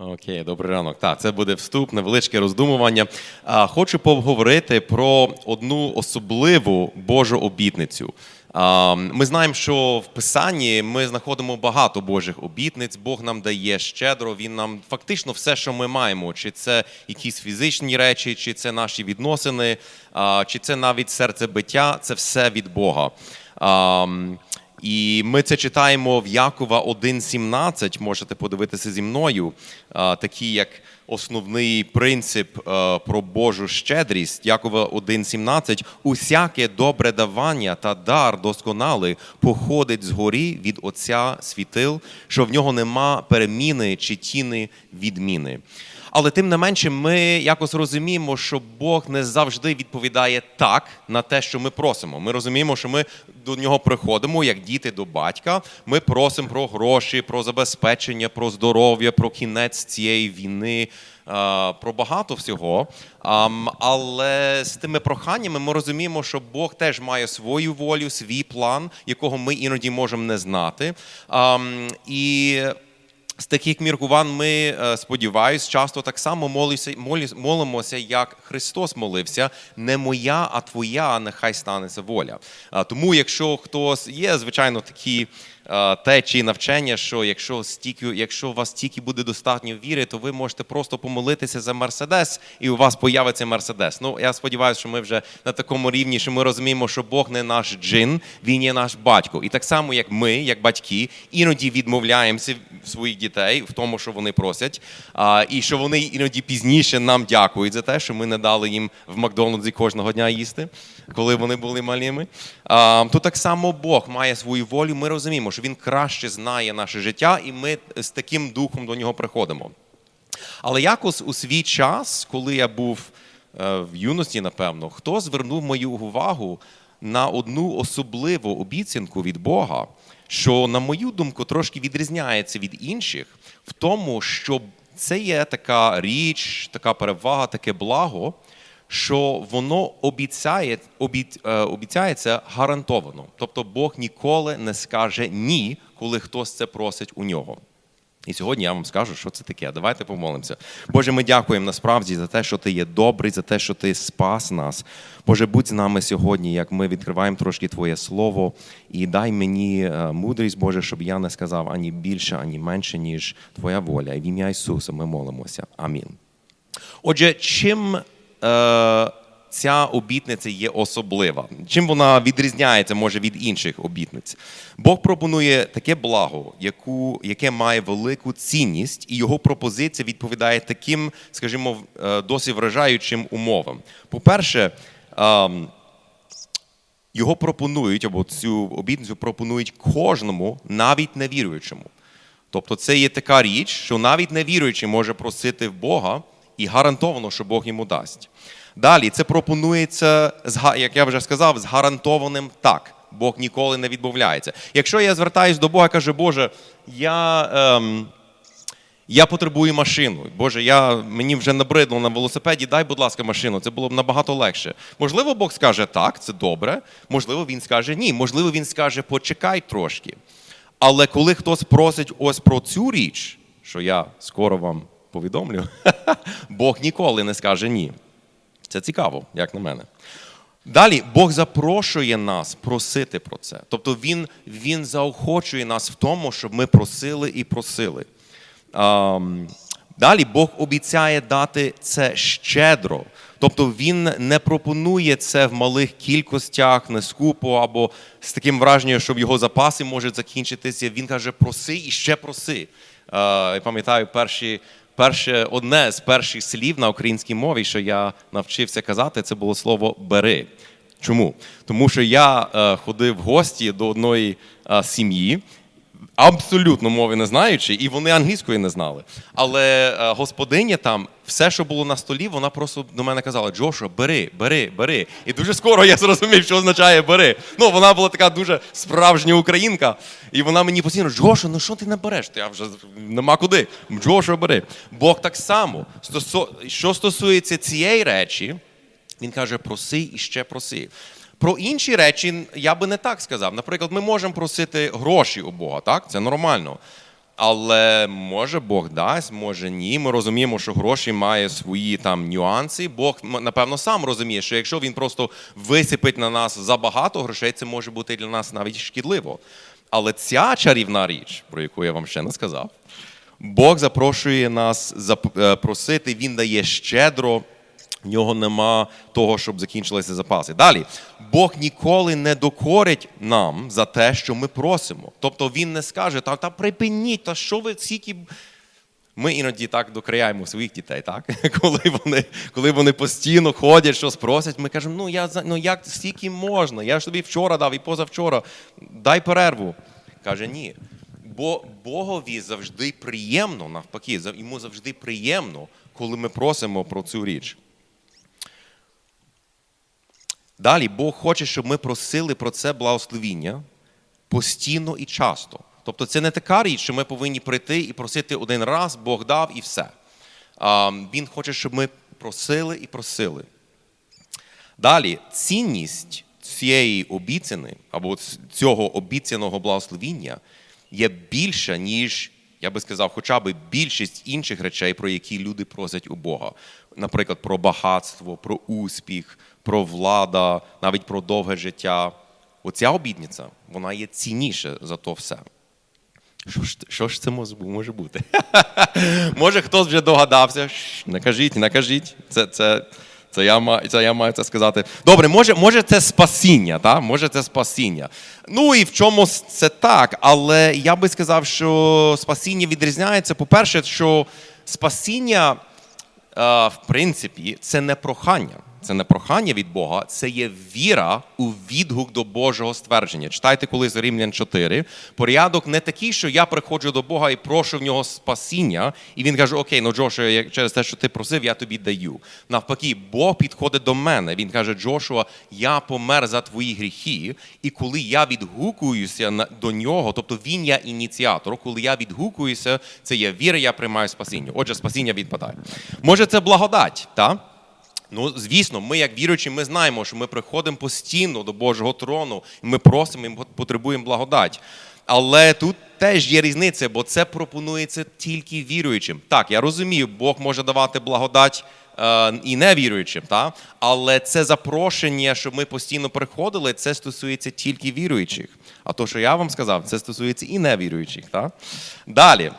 Окей, добрий ранок. Так, це буде вступ, невеличке роздумування. А, Хочу поговорити про одну особливу Божу обітницю. А, Ми знаємо, що в Писанні ми знаходимо багато Божих обітниць. Бог нам дає щедро. Він нам фактично все, що ми маємо, чи це якісь фізичні речі, чи це наші відносини, а, чи це навіть серцебиття, це все від Бога. А, і ми це читаємо в Якова 1.17, можете подивитися зі мною, такий як основний принцип е, про Божу щедрість. Якова 1.17. Усяке добре давання та дар досконалий походить згорі від Отця світил, що в нього нема переміни чи тіни відміни. Але тим не менше, ми якось розуміємо, що Бог не завжди відповідає так на те, що ми просимо. Ми розуміємо, що ми до нього приходимо як діти до батька. Ми просимо про гроші, про забезпечення, про здоров'я, про кінець цієї війни, е, про багато всього. Але з тими проханнями ми розуміємо, що Бог теж має свою волю, свій план, якого ми іноді можемо не знати. І з таких міркувань ми, е, сподіваюсь, часто так само молимося, молимося, як Христос молився. Не моя, а твоя, нехай станеться воля. Тому, якщо хтось є, звичайно, такі е, течії навчання, що якщо стільки, якщо у вас стільки буде достатньо віри, то ви можете просто помолитися за Мерседес, і у вас появиться Мерседес. Ну я сподіваюся, що ми вже на такому рівні, що ми розуміємо, що Бог не наш джин, він є наш батько. І так само, як ми, як батьки, іноді відмовляємося своїх дітей в тому, що вони просять, і що вони іноді пізніше нам дякують за те, що ми не дали їм в Макдональдсі кожного дня їсти, коли вони були малими. То так само Бог має свою волю. Ми розуміємо, що він краще знає наше життя, і ми з таким духом до нього приходимо. Але якось у свій час, коли я був е, в юності, напевно, хто звернув мою увагу на одну особливу обіцянку від Бога, що, на мою думку, трошки відрізняється від інших, в тому, що це є така річ, така перевага, таке благо, що воно обіцяє, обіць, е, обіцяється гарантовано. Тобто Бог ніколи не скаже ні, коли хтось це просить у нього. І сьогодні я вам скажу, що це таке. Давайте помолимося. Боже, ми дякуємо насправді за те, що ти є добрий, за те, що ти спас нас. Боже, будь з нами сьогодні, як ми відкриваємо трошки Твоє Слово, і дай мені е, мудрість, Боже, щоб я не сказав ані більше, ані менше, ніж Твоя воля. І в ім'я Ісуса ми молимося. Амінь. Отже, чим ця обітниця є особлива? Чим вона відрізняється, може, від інших обітниць? Бог пропонує таке благо, яку, яке має велику цінність, і його пропозиція відповідає таким, скажімо, е, досить вражаючим умовам. По-перше, ем, його пропонують, або цю обітницю пропонують кожному, навіть невіруючому. Тобто це є така річ, що навіть невіруючий може просити в Бога і гарантовано, що Бог йому дасть. Далі це пропонується, як я вже сказав, з гарантованим так. Бог ніколи не відмовляється. Якщо я звертаюся до Бога і кажу, Боже, я. Ем, я потребую машину. Боже, я, мені вже набридло на велосипеді, дай, будь ласка, машину. Це було б набагато легше. Можливо, Бог скаже так, це добре. Можливо, він скаже ні. Можливо, він скаже почекай трошки. Але коли хтось просить ось про цю річ, що я скоро вам повідомлю, Бог ніколи не скаже ні. Це цікаво, як на мене. Далі Бог запрошує нас просити про це. Тобто Він, він заохочує нас в тому, щоб ми просили і просили. Далі Бог обіцяє дати це щедро. Тобто Він не пропонує це в малих кількостях, не скупо або з таким враженням, що в його запаси можуть закінчитися. Він каже: проси і ще проси. Е, Я пам'ятаю перші. Перше, одне з перших слів на українській мові, що я навчився казати, це було слово бери. Чому? Тому що я е, ходив в гості до одної е, сім'ї, абсолютно мови не знаючи, і вони англійської не знали. Але е, господиня там, все, що було на столі, вона просто до мене казала: Джошуа, бери, бери, бери. І дуже скоро я зрозумів, що означає бери. Ну, вона була така дуже справжня українка, і вона мені постійно, Джошуа, ну що ти не береш? Я вже нема куди. Джошуа, бери. Бог так само. Що стосується цієї речі, він каже: проси і ще проси. Про інші речі я би не так сказав. Наприклад, ми можемо просити гроші у Бога, так? Це нормально. Але може Бог дасть, може ні. Ми розуміємо, що гроші має свої там нюанси. Бог напевно сам розуміє, що якщо він просто висипить на нас забагато грошей, це може бути для нас навіть шкідливо. Але ця чарівна річ, про яку я вам ще не сказав, Бог запрошує нас зап- е, Він дає щедро. В нього нема того, щоб закінчилися запаси. Далі, Бог ніколи не докорить нам за те, що ми просимо. Тобто Він не скаже, та, та припиніть, та що ви стільки. Ми іноді так докоряємо своїх дітей, так? Коли вони, коли вони постійно ходять, щось просять, ми кажемо, ну я ну як стільки можна? Я ж тобі вчора дав і позавчора. Дай перерву. Каже, ні. Бо Богові завжди приємно, навпаки, йому завжди приємно, коли ми просимо про цю річ. Далі Бог хоче, щоб ми просили про це благословіння постійно і часто. Тобто це не така річ, що ми повинні прийти і просити один раз, Бог дав і все. Він хоче, щоб ми просили і просили. Далі, цінність цієї обіцяни або цього обіцяного благословіння є більша, ніж, я би сказав, хоча б більшість інших речей, про які люди просять у Бога. Наприклад, про багатство, про успіх, про влада, навіть про довге життя. Оця обітниця, вона є цінніша за то все. Що ж, що ж це може бути? може, хтось вже догадався. Шш, Не кажіть, не. Це, це, це, я, це я маю це сказати. Добре, може, може це спасіння, та? може це спасіння. Ну і в чомусь це так, але я би сказав, що спасіння відрізняється. По-перше, що спасіння, в принципі, це не прохання. Це не прохання від Бога, це є віра у відгук до Божого ствердження. Читайте колись Римлян 4. Порядок не такий, що я приходжу до Бога і прошу в нього спасіння, і він каже: Окей, ну Джошуа, через те, що ти просив, я тобі даю. Навпаки, Бог підходить до мене. Він каже: Джошуа, я помер за твої гріхи, і коли я відгукуюся до нього, тобто він є ініціатор, коли я відгукуюся, це є віра, я приймаю спасіння. Отже, спасіння відпадає. Може, це благодать, так? Ну, звісно, ми, як віруючі, ми знаємо, що ми приходимо постійно до Божого трону, і ми просимо і потребуємо благодать. Але тут теж є різниця, бо це пропонується тільки віруючим. Так, я розумію, Бог може давати благодать е, і невіруючим, та? але це запрошення, щоб ми постійно приходили, це стосується тільки віруючих. А то, що я вам сказав, це стосується і невіруючих. Та? Далі.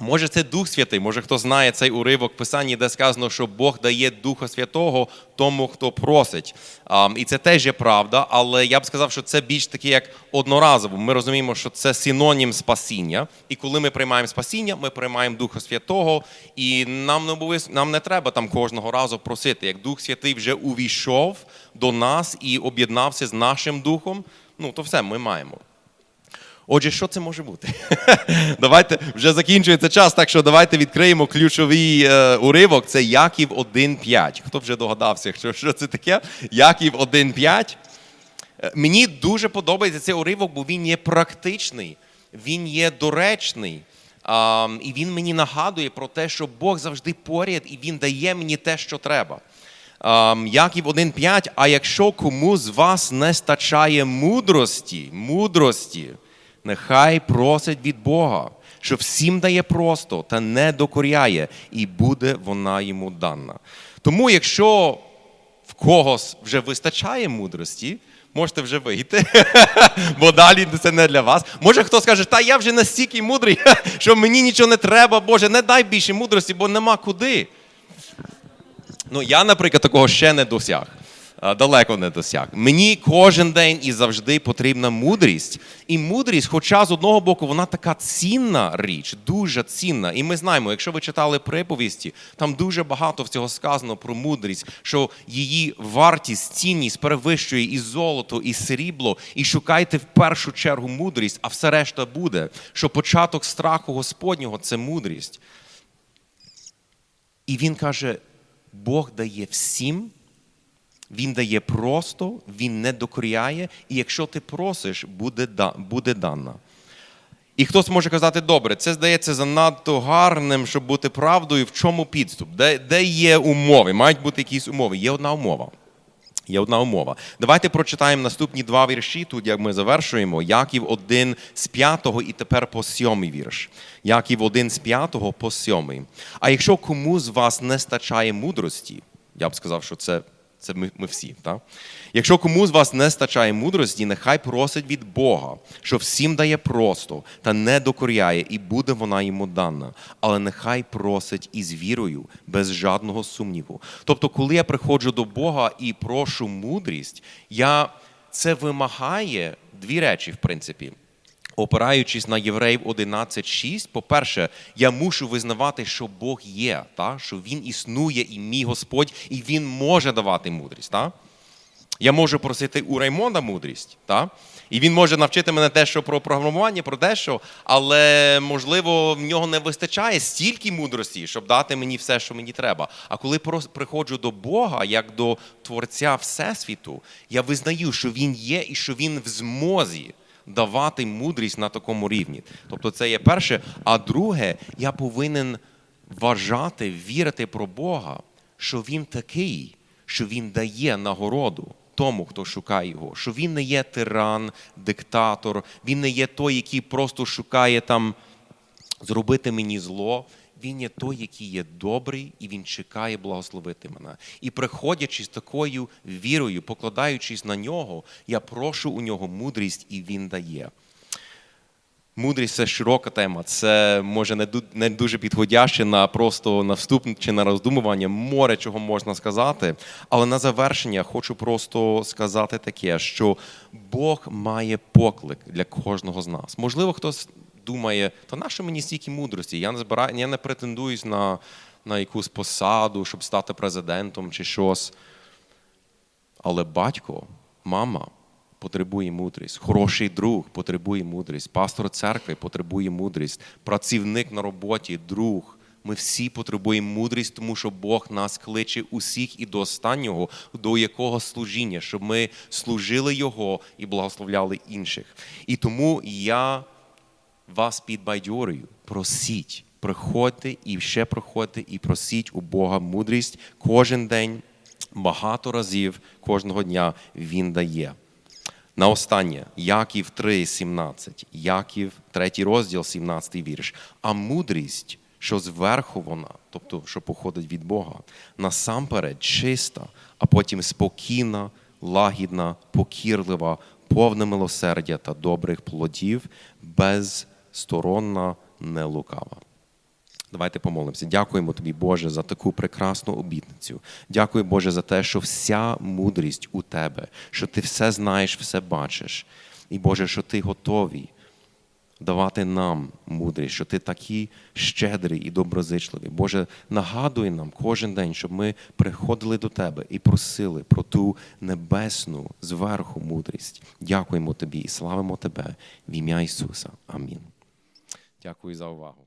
Може, це Дух Святий, може хто знає цей уривок в Писанні, де сказано, що Бог дає Духа Святого тому, хто просить. І це теж є правда, але я б сказав, що це більш таке як одноразово. Ми розуміємо, що це синонім спасіння. І коли ми приймаємо спасіння, ми приймаємо Духа Святого, і нам не обов'яз- нам не треба там кожного разу просити. Як Дух Святий вже увійшов до нас і об'єднався з нашим духом, ну то все ми маємо. Отже, що це може бути? давайте вже закінчується час, так що давайте відкриємо ключовий е, уривок. Це Яків 1.5. Хто вже догадався, що, що це таке? Яків 1.5. Е, Мені дуже подобається цей уривок, бо він є практичний, він є доречний. А, і він мені нагадує про те, що Бог завжди поряд і Він дає мені те, що треба. А, Яків 1.5. А якщо кому з вас не стачає мудрості, мудрості, нехай просить від Бога, що всім дає просто та не докоряє, і буде вона йому дана. Тому, якщо в когось вже вистачає мудрості, можете вже вийти, бо далі це не для вас. Може хтось скаже, та я вже настільки мудрий, що мені нічого не треба, Боже, не дай більше мудрості, бо нема куди. Ну, я, наприклад, такого ще не досяг. Далеко не досяг. Мені кожен день і завжди потрібна мудрість. І мудрість, хоча з одного боку, вона така цінна річ, дуже цінна. І ми знаємо, якщо ви читали приповісті, там дуже багато всього сказано про мудрість, що її вартість, цінність перевищує і золото, і срібло. І шукайте в першу чергу мудрість, а все решта буде. Що початок страху Господнього це мудрість. І він каже: Бог дає всім, Він дає просто, Він не докоряє, і якщо ти просиш, буде, да- буде дана. І хтось може казати, добре, це здається занадто гарним, щоб бути правдою. В чому підступ? Де, де є умови? Мають бути якісь умови. Є одна умова. Є одна умова. Давайте прочитаємо наступні два вірші, тут як ми завершуємо. Яків 1 з 5 і тепер по сьомий вірш. Яків 1 з 5 по сьомий. А якщо кому з вас не стачає мудрості, я б сказав, що це, це ми, ми всі. Так? Якщо кому з вас не стачає мудрості, нехай просить від Бога, що всім дає просто та не докоряє, і буде вона йому дана. Але нехай просить із вірою, без жодного сумніву. Тобто, коли я приходжу до Бога і прошу мудрість, я це вимагає дві речі, в принципі. Опираючись на Євреїв 11.6, по-перше, я мушу визнавати, що Бог є, та? що Він існує і мій Господь, і Він може давати мудрість. Та? Я можу просити у Раймонда мудрість, та? і він може навчити мене дещо про програмування, про дещо, але можливо в нього не вистачає стільки мудрості, щоб дати мені все, що мені треба. А коли приходжу до Бога, як до Творця Всесвіту, я визнаю, що Він є і що Він в змозі давати мудрість на такому рівні. Тобто, це є перше. А друге, я повинен вважати, вірити про Бога, що Він такий, що Він дає нагороду тому, хто шукає його, що він не є тиран, диктатор, він не є той, який просто шукає там зробити мені зло. Він є той, який є добрий, і він чекає благословити мене. І приходячи з такою вірою, покладаючись на нього, я прошу у нього мудрість, і він дає. Мудрість це широка тема. Це може не дуже підходяще на просто на вступ чи на роздумування. Море чого можна сказати. Але на завершення хочу просто сказати таке, що Бог має поклик для кожного з нас. Можливо, хтось думає, та нащо мені стільки мудрості? Я не збираю, я не претендуюсь на, на якусь посаду, щоб стати президентом чи щось. Але батько, мама потребує мудрість, хороший друг потребує мудрість, пастор церкви потребує мудрість, працівник на роботі, друг. Ми всі потребуємо мудрість, тому що Бог нас кличе усіх і до останнього, до якого служіння, щоб ми служили Його і благословляли інших. І тому я вас підбадьорюю, просіть, приходьте і ще приходьте і просіть у Бога мудрість кожен день, багато разів кожного дня Він дає. На останнє, Яків 3,17, Яків, 3 розділ, 17 вірш. А мудрість, що зверху вона, тобто, що походить від Бога, насамперед чиста, а потім спокійна, лагідна, покірлива, повна милосердя та добрих плодів, безсторонна, не лукава. Давайте помолимося. Дякуємо тобі, Боже, за таку прекрасну обітницю. Дякую, Боже, за те, що вся мудрість у тебе, що ти все знаєш, все бачиш. І Боже, що ти готовий давати нам мудрість, що ти такий щедрий і доброзичливий. Боже, нагадуй нам кожен день, щоб ми приходили до Тебе і просили про ту небесну зверху мудрість. Дякуємо тобі і славимо Тебе в ім'я Ісуса. Амінь. Дякую за увагу.